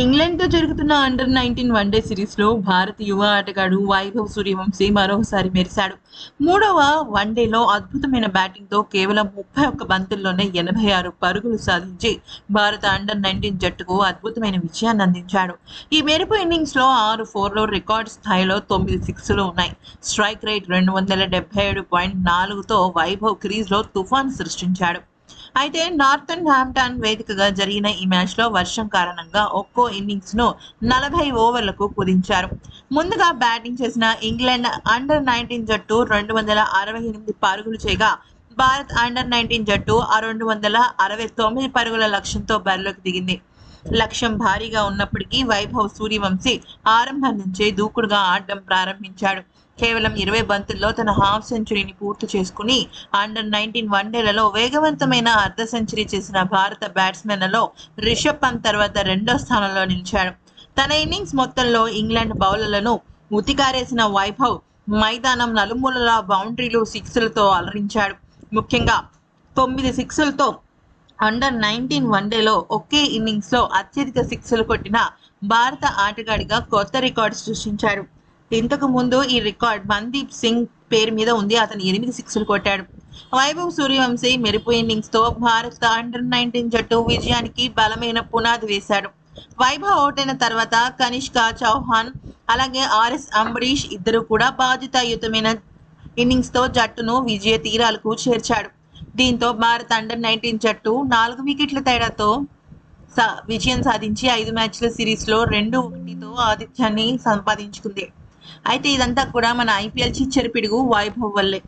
ఇంగ్లాండ్తో జరుగుతున్న under nineteen one day సిరీస్లో భారత యువ ఆటగాడు వైభవ్ సూర్యవంశీ మరోసారి మెరిశాడు. మూడవ వన్డేలో అద్భుతమైన బ్యాటింగ్తో కేవలం ముప్పై ఒక్క బంతుల్లోనే ఎనభై ఆరు పరుగులు సాధించి భారత అండర్ నైన్టీన్ జట్టుకు అద్భుతమైన విజయాన్ని అందించాడు. ఈ మేరకు ఇన్నింగ్స్లో ఆరు ఫోర్లో రికార్డ్ స్థాయిలో తొమ్మిది సిక్స్లు ఉన్నాయి. స్ట్రైక్ రేట్ రెండు వందల డెబ్బై ఏడు పాయింట్ నాలుగుతో వైభవ్ క్రీజ్లో తుఫాన్ సృష్టించాడు. అయితే నార్థన్ హామ్టన్ వేదికగా జరిగిన ఈ మ్యాచ్లో వర్షం కారణంగా ఒక్కో ఇన్నింగ్స్ను నలభై ఓవర్లకు కుదించారు. ముందుగా బ్యాటింగ్ చేసిన ఇంగ్లాండ్ అండర్ నైన్టీన్ జట్టు రెండు వందల అరవై ఎనిమిది పరుగులు చేయగా భారత్ అండర్ నైన్టీన్ జట్టు ఆ రెండు వందల అరవై తొమ్మిది పరుగుల లక్ష్యంతో బరిలోకి దిగింది. లక్ష్యం భారీగా ఉన్నప్పటికీ వైభవ్ సూర్యవంశీ ఆరంభం నుంచే దూకుడుగా ఆడడం ప్రారంభించాడు. కేవలం ఇరవై బంతుల్లో తన హాఫ్ సెంచరీని పూర్తి చేసుకుని అండర్ నైన్టీన్ వన్డేలలో వేగవంతమైన అర్ధ సెంచరీ చేసిన భారత బ్యాట్స్మెన్లలో రిషబ్ పంత్ తర్వాత రెండో స్థానంలో నిలిచాడు. తన ఇన్నింగ్స్ మొత్తంలో ఇంగ్లాండ్ బౌలర్లను ఉతికారేసిన వైభవ్ మైదానం నలుమూలల బౌండరీలు సిక్స్లతో అలరించాడు. ముఖ్యంగా తొమ్మిది సిక్స్లతో అండర్ నైన్టీన్ వన్డేలో ఒకే ఇన్నింగ్స్లో అత్యధిక సిక్స్లు కొట్టిన భారత ఆటగాడిగా కొత్త రికార్డు సృష్టించాడు. ఇంతకు ముందు ఈ రికార్డ్ మందీప్ సింగ్ పేరు మీద ఉంది. అతను ఎనిమిది సిక్స్లు కొట్టాడు. వైభవ్ సూర్యవంశీ మెరుపు ఇన్నింగ్స్తో భారత అండర్ నైన్టీన్ జట్టు విజయానికి బలమైన పునాది వేశాడు. వైభవ్ ఓటైన తర్వాత కనిష్క చౌహాన్ అలాగే ఆర్ఎస్ అంబరీష్ ఇద్దరు కూడా బాధ్యతాయుతమైన ఇన్నింగ్స్తో జట్టును విజయ తీరాలకు చేర్చాడు. దీంతో భారత్ అండర్ నైన్టీన్ జట్టు నాలుగు వికెట్ల తేడాతో విజయం సాధించి ఐదు మ్యాచ్ల సిరీస్లో రెండు ఒకటితో ఆతిథ్యాన్ని సంపాదించుకుంది. అయితే ఇదంతా కూడా మన ఐపీఎల్ చిచ్చరి పిడుగు వైభవ్ వల్లే